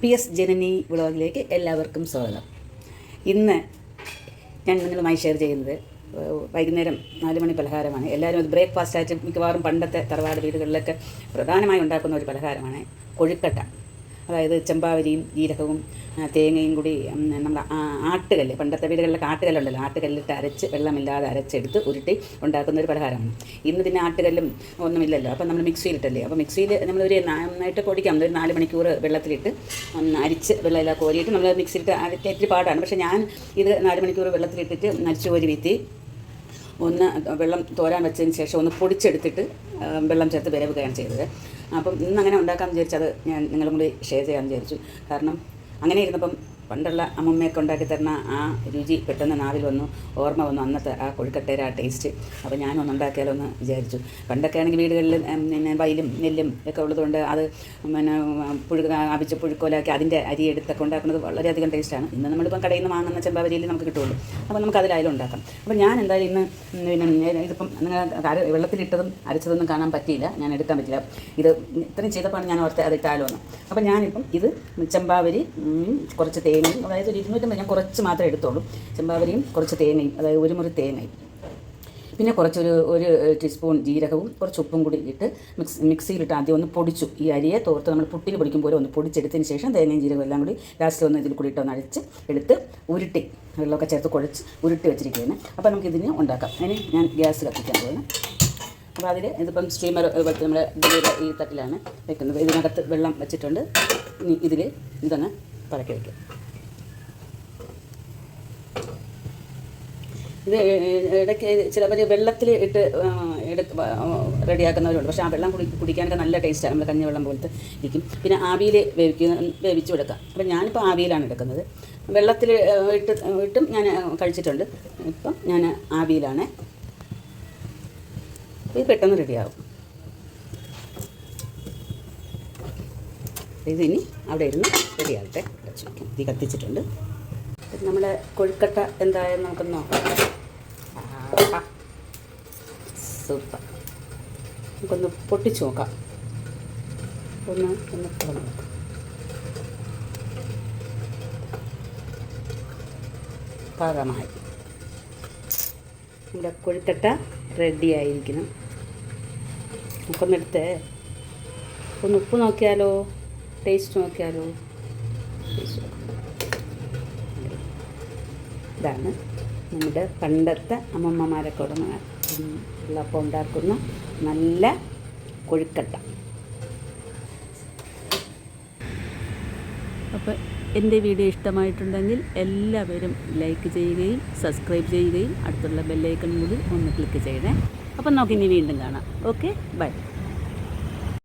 P S ജനനി വ്ളോഗിലേക്ക് എല്ലാവർക്കും സ്വാഗതം. ഇന്ന് ഞാൻ നിങ്ങളുമായി ഷെയർ ചെയ്യുന്നത് വൈകുന്നേരം നാല് മണി പലഹാരമാണ്. എല്ലാവരും അത് ബ്രേക്ക്ഫാസ്റ്റ് ആയിട്ട് മിക്കവാറും പണ്ടത്തെ തറവാട് വീടുകളിലൊക്കെ പ്രധാനമായി ഉണ്ടാക്കുന്ന ഒരു പലഹാരമാണ് കൊഴുക്കട്ട. അതായത് ചെമ്പാവരിയും ജീരകവും തേങ്ങയും കൂടി നമ്മുടെ ആട്ടുകല്ല് പണ്ടത്തെ വീടുകളിലൊക്കെ ആട്ടുകല്ലുണ്ടല്ലോ. ആട്ടുകല്ലിട്ട് അരച്ച് വെള്ളമില്ലാതെ അരച്ചെടുത്ത് ഉരുട്ടി ഉണ്ടാക്കുന്ന ഒരു പലഹാരമാണ്. ഇന്ന് പിന്നെ ആട്ടുകല്ലും ഒന്നുമില്ലല്ലോ. അപ്പം നമ്മൾ മിക്സിയിലിട്ടല്ലേ? അപ്പോൾ മിക്സിയിൽ നമ്മളൊരു നന്നായിട്ട് പൊടിക്കാം. ഒരു നാല് മണിക്കൂർ വെള്ളത്തിലിട്ട് അരിച്ച് വെള്ളമെല്ലാം കോരിയിട്ട് നമ്മൾ മിക്സിയിലിട്ട് അരക്കാൻ ഇത്തിരി പാടാണ്. പക്ഷേ ഞാൻ ഇത് നാല് മണിക്കൂർ വെള്ളത്തിലിട്ടിട്ട് അരിച്ച് കോരി വീത്തി ഒന്ന് വെള്ളം തോരാൻ വെച്ചതിന് ശേഷം ഒന്ന് പൊടിച്ചെടുത്തിട്ട് വെള്ളം ചേർത്ത് വിരവുകയാണ് ചെയ്തത്. അപ്പം ഇന്ന് അങ്ങനെ ഉണ്ടാക്കാമെന്ന് വിചാരിച്ചത് ഞാൻ നിങ്ങളും കൂടി ഷെയർ ചെയ്യാമെന്ന് വിചാരിച്ചു. കാരണം അങ്ങനെ ഇരുന്നപ്പം പണ്ടുള്ള അമ്മമ്മയൊക്കെ ഉണ്ടാക്കി തരുന്ന ആ രുചി പെട്ടെന്ന് നാവിൽ വന്നു ഓർമ്മ വന്നു അന്നത്തെ ആ കൊഴുക്കട്ടേര ആ ടേസ്റ്റ് അപ്പോൾ ഞാനൊന്ന് ഉണ്ടാക്കിയാലോ എന്ന് വിചാരിച്ചു. പണ്ടൊക്കെ ആണെങ്കിൽ വീടുകളിൽ പിന്നെ വയലും നെല്ലും ഒക്കെ ഉള്ളതുകൊണ്ട് അത് പിന്നെ പുഴുക അവിച്ച് പുഴുക്കോലാക്കി അതിന്റെ അരി എടുത്തൊക്കെ ഉണ്ടാക്കുന്നത് വളരെയധികം ടേസ്റ്റാണ് ഇന്ന് നമ്മളിപ്പം കടയിൽ നിന്ന് വാങ്ങുന്ന ചെമ്പാവരിയിൽ നമുക്ക് കിട്ടുള്ളൂ. അപ്പോൾ നമുക്ക് അതിലായാലും ഉണ്ടാക്കാം. അപ്പോൾ ഞാൻ എന്തായാലും ഇന്ന് പിന്നെ ഇതിപ്പം നിങ്ങൾ വെള്ളത്തിലിട്ടതും അരച്ചതൊന്നും കാണാൻ പറ്റിയില്ല. ഞാൻ എടുക്കാൻ പറ്റില്ല. ഇത് ഇത്രയും ചെയ്തപ്പോൾ ഞാൻ ഓർത്ത് അത് ഇട്ടാലോ എന്ന്. അപ്പോൾ ഞാനിപ്പം ഇത് ചെമ്പാവരി കുറച്ച് കുറച്ച് തേങ്ങയും അതായത് ഒരു ഇരുന്നൂറ്റമ്പത് ഞാൻ കുറച്ച് മാത്രമേ എടുത്തോളൂ ചെമ്പാവരിയും കുറച്ച് തേനയും അതായത് ഒരു മുറി തേനയും പിന്നെ കുറച്ചൊരു ഒരു ടീസ്പൂൺ ജീരകവും കുറച്ച് ഉപ്പും കൂടി ഇട്ട് മിക്സ് മിക്സിയിലിട്ട് ആദ്യം ഒന്ന് പൊടിച്ചു. ഈ അരിയെ തോർത്ത് നമ്മൾ പുട്ടിന് പൊടിക്കും പോലെ ഒന്ന് പൊടിച്ചെടുത്തതിന് ശേഷം തേങ്ങയും ജീരകവും എല്ലാം കൂടി ലാസ്റ്റ് ഒന്ന് ഇതിൽ കൂടി ഇട്ട് ഒന്ന് അഴിച്ച് എടുത്ത് ഉരുട്ടി വെള്ളമൊക്കെ ചേർത്ത് കുഴച്ച് ഉരുട്ടി വെച്ചിരിക്കുകയാണ്. അപ്പോൾ നമുക്ക് ഇതിന് ഉണ്ടാക്കാം. അതിന് ഞാൻ ഗ്യാസ് കത്തിക്കാൻ പോകുന്നു അപ്പോൾ അതിൽ ഇതിപ്പം സ്റ്റീമർ പോലത്തെ നമ്മുടെ ഇതിലൂടെ ഈ തട്ടിലാണ് വെക്കുന്നത്. ഇതിനകത്ത് വെള്ളം വെച്ചിട്ടുണ്ട്. ഇനി ഇതിൽ ഇതൊന്ന് പറക്കി വയ്ക്കും ഇത് ഇടയ്ക്ക് ചിലവർ വെള്ളത്തിൽ ഇട്ട് എടുത്ത് റെഡിയാക്കുന്നവരുണ്ട്. പക്ഷേ ആ വെള്ളം കുടി കുടിക്കാനൊക്കെ നല്ല ടേസ്റ്റാണ്. നമ്മൾ കഞ്ഞി വെള്ളം പോലത്തെ ഇരിക്കും. പിന്നെ ആവിയിൽ വേവിക്കുന്ന വേവിച്ചു കൊടുക്കാം. അപ്പം ഞാനിപ്പോൾ ആവിയിലാണ് എടുക്കുന്നത്. വെള്ളത്തിൽ ഇട്ട് ഇട്ടും ഞാൻ കഴിച്ചിട്ടുണ്ട്. ഇപ്പം ഞാൻ ആവിയിലാണ്. ഇത് പെട്ടെന്ന് റെഡിയാകും ഇതിനി അവിടെ ഇരുന്ന് റെഡിയാകട്ടെ കത്തിച്ചിട്ടുണ്ട്. നമ്മുടെ കൊഴുക്കട്ട എന്തായാലും നമുക്ക് നോക്കാം. സൂപ്പർ. നമുക്കൊന്ന് പൊട്ടിച്ചു നോക്കാം. ഒന്ന് ഒന്ന് തുറന്ന് നോക്കാം. പാകമായി. നമ്മുടെ കൊഴുക്കട്ട റെഡി ആയിരിക്കണം. നമുക്കൊന്നെടുത്ത് ഒന്ന് ഉപ്പ് നോക്കിയാലോ? ടേസ്റ്റ് നോക്കിയാലോ? ടേസ്റ്റ് നോക്കാം. ഇതാണ് നമ്മുടെ പണ്ടത്തെ അമ്മമ്മമാരൊക്കെ ഉടനെ ഉള്ളപ്പം ഉണ്ടാക്കുന്ന നല്ല കൊഴുക്കട്ട. അപ്പോൾ എന്റെ വീഡിയോ ഇഷ്ടമായിട്ടുണ്ടെങ്കിൽ എല്ലാവരും ലൈക്ക് ചെയ്യുകയും സബ്സ്ക്രൈബ് ചെയ്യുകയും അടുത്തുള്ള ബെല്ലൈക്കൺ കൂടി ഒന്ന് ക്ലിക്ക് ചെയ്യണേ. അപ്പം നമുക്ക് ഇനി വീണ്ടും കാണാം. Okay bye